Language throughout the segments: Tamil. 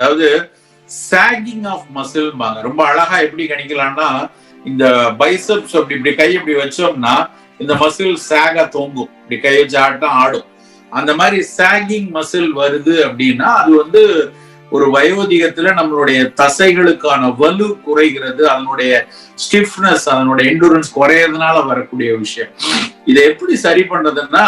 அதாவது சாகிங் ஆஃப் மசில்பாங்க ரொம்ப அழகா எப்படி கணிக்கலாம்னா இந்த பைசப்ஸ் அப்படி இப்படி கை இப்படி வச்சோம்னா இந்த மசில் சாக தொங்கும். இப்படி கை வச்சு ஆட்டம் ஆடும். அந்த மாதிரி சாகிங் மசில் வருது அப்படின்னா அது வந்து ஒரு வயோதிகத்துல நம்மளுடைய தசைகளுக்கான வலு குறைகிறது அதனுடைய ஸ்டிஃப்னஸ் அதனுடைய எண்டூரன்ஸ் குறையறதுனால வரக்கூடிய விஷயம். இதை எப்படி சரி பண்றதுன்னா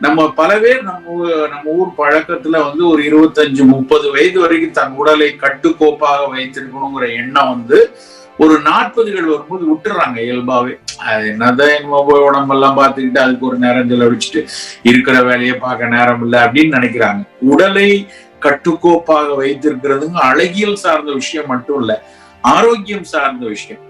நம்ம பல பேர் நம்ம நம்ம ஊர் பழக்கத்துல வந்து ஒரு இருபத்தஞ்சு முப்பது வயது வரைக்கும் தன் உடலை கட்டுக்கோப்பாக வைத்திருக்கணுங்கிற எண்ணம் வந்து ஒரு நாற்பதுகள் வரும்போது விட்டுறாங்க இயல்பாவே. அது என்னதான் என்னமோ போய் உடம்பெல்லாம் பார்த்துக்கிட்டு அதுக்கு ஒரு நேரம் செலவழிச்சுட்டு இருக்கிற வேலையை பார்க்க நேரம் இல்லை அப்படின்னு நினைக்கிறாங்க. உடலை கட்டுக்கோப்பாக வைத்திருக்கிறதுங்க அழகியல் சார்ந்த விஷயம் மட்டும் இல்ல ஆரோக்கியம் சார்ந்த விஷயம்.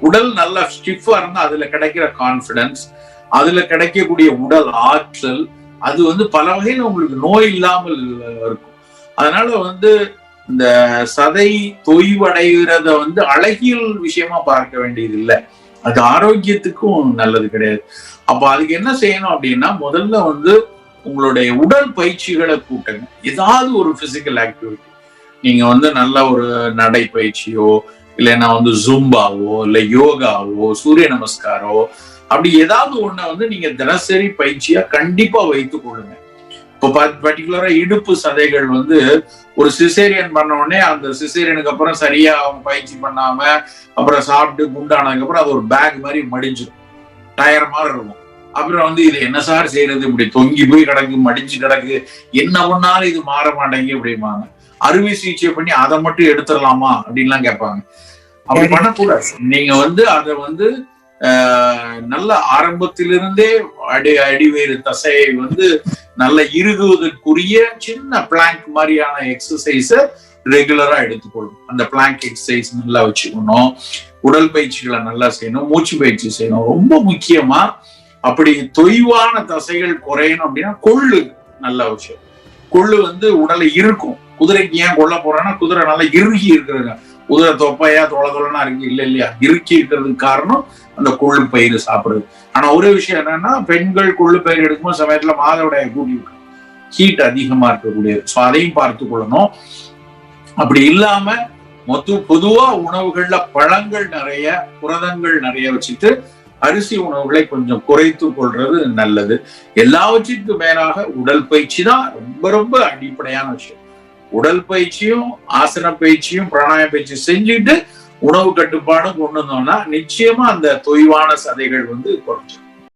உடல் நல்லா ஸ்டிஃபா இருந்தா அதுல கிடைக்கிற கான்பிடன்ஸ் அதுல கிடைக்கக்கூடிய உடல் ஆற்றல் அது வந்து பல வகையில் உங்களுக்கு நோய் இல்லாமல் இருக்கும். அதனால வந்து இந்த சதை தொய்வடைகிறத வந்து அழகியல் விஷயமா பார்க்க வேண்டியது இல்லை. அது ஆரோக்கியத்துக்கும் நல்லது கிடையாது. அப்ப அதுக்கு என்ன செய்யணும் அப்படின்னா முதல்ல வந்து உங்களுடைய உடல் பயிற்சிகளை கூட்டுங்க. ஏதாவது ஒரு பிசிக்கல் ஆக்டிவிட்டி நீங்க வந்து நல்ல ஒரு நடைப்பயிற்சியோ இல்லைன்னா வந்து ஜும்பாவோ இல்ல யோகாவோ சூரிய நமஸ்காரோ அப்படி ஏதாவது ஒண்ண வந்து நீங்க தினசரி பயிற்சியா கண்டிப்பா வைத்துக் கொள்ளுங்க. இப்போ பர்டிகுலரா இடுப்பு சதைகள் வந்து ஒரு சிசேரியன் பண்ண உடனே அந்த சிசேரியனுக்கு அப்புறம் சரியா அவங்க பயிற்சி பண்ணாம அப்புறம் சாப்பிட்டு குண்டானதுக்கு அப்புறம் அது ஒரு பேக் மாதிரி மடிஞ்சிடும் டயர் மாதிரி இருக்கும். அப்புறம் வந்து இது என்ன சார் செய்யறது இப்படி தொங்கி போய் கிடக்கு மடிஞ்சு கிடக்கு என்ன பண்ணாலும் இது மாற மாட்டேங்க அப்படிம்பாங்க. அறுவை சிகிச்சை பண்ணி அதை மட்டும் எடுத்துடலாமா அப்படின்லாம் கேட்பாங்க. அப்படி. பண்ணக்கூடாது. நீங்க வந்து அதை வந்து நல்ல ஆரம்பத்திலிருந்தே அடி அடிவேறு தசையை வந்து நல்ல இறுகுவதற்குரிய சின்ன பிளாங்க் மாதிரியான எக்ஸசைஸ ரெகுலரா எடுத்துக்கொள்ளும். அந்த பிளாங்க் எக்ஸசைஸ் நல்லா வச்சுக்கணும். உடல் பயிற்சிகளை நல்லா செய்யணும். மூச்சு பயிற்சி செய்யணும். ரொம்ப முக்கியமா அப்படி தொய்வான தசைகள் குறையணும் அப்படின்னா கொள்ளு நல்ல விஷயம் கொள்ளு வந்து உடலை இருக்கும் குதிரைக்கு ஏன் கொல்ல போறேன்னா குதிரை நல்லா இறுகி இருக்கிறது. குதிரை தொப்பையா தொலை தொலைனா இருக்கு. இல்ல இல்லையா? இறுக்கி இருக்கிறதுக்கு காரணம் அந்த கொள்ளு பயிர் சாப்பிடுறது. ஆனா ஒரு விஷயம் என்னன்னா பெண்கள் கொள்ளு பயிர் எடுக்கும்போது சமயத்துல மாதவிடாய கூட்டி விட்டு ஹீட் அதிகமா இருக்கக்கூடியது. ஸோ அதையும் பார்த்து கொள்ளணும். அப்படி இல்லாம மொத்த பொதுவா உணவுகள்ல பழங்கள் நிறைய புரதங்கள் நிறைய வச்சுட்டு அரிசி உணவுகளை கொஞ்சம் குறைத்து கொள்றது நல்லது. எல்லாவற்றிற்கும் மேலாக உடல் பயிற்சி தான் ரொம்ப ரொம்ப அடிப்படையான விஷயம். உடல் பயிற்சியும் ஆசன பயிற்சியும் பிராணாய பயிற்சி செஞ்சுட்டு உணவு கட்டுப்பாடும் கொண்டு வந்தோம்னா நிச்சயமா அந்த தொய்வான சதைகள் வந்து குறைஞ்சிடும்